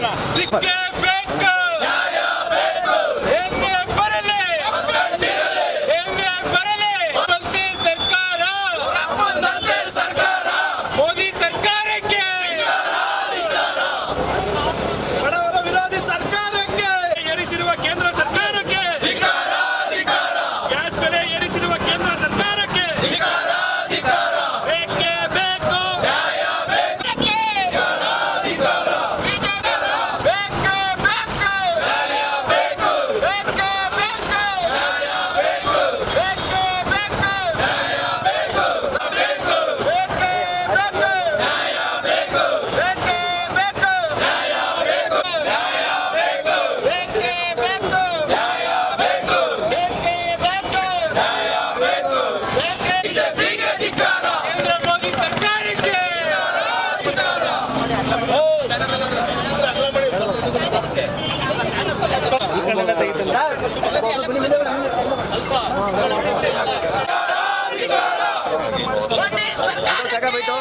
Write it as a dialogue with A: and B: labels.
A: ಬೇಕೇ ಎಮ್ಮೆ ಬರಲಿ. ಎಮ್ಮೆ ಬರಲಿ. ಸರ್ಕಾರ. ಮೋದಿ ಸರ್ಕಾರಕ್ಕೆ.
B: ಬಡವರ ವಿರೋಧಿ ಸರ್ಕಾರಕ್ಕೆ.
A: ಏರಿಸಿರುವ ಕೇಂದ್ರ ಸರ್ಕಾರಕ್ಕೆ. ಗ್ಯಾಸ್ ಬೆಲೆ ಏರಿಸಿರುವ ಕೇಂದ್ರ ಸರ್ಕಾರಕ್ಕೆ. ಸಾಕಾಗೋಯ್ತು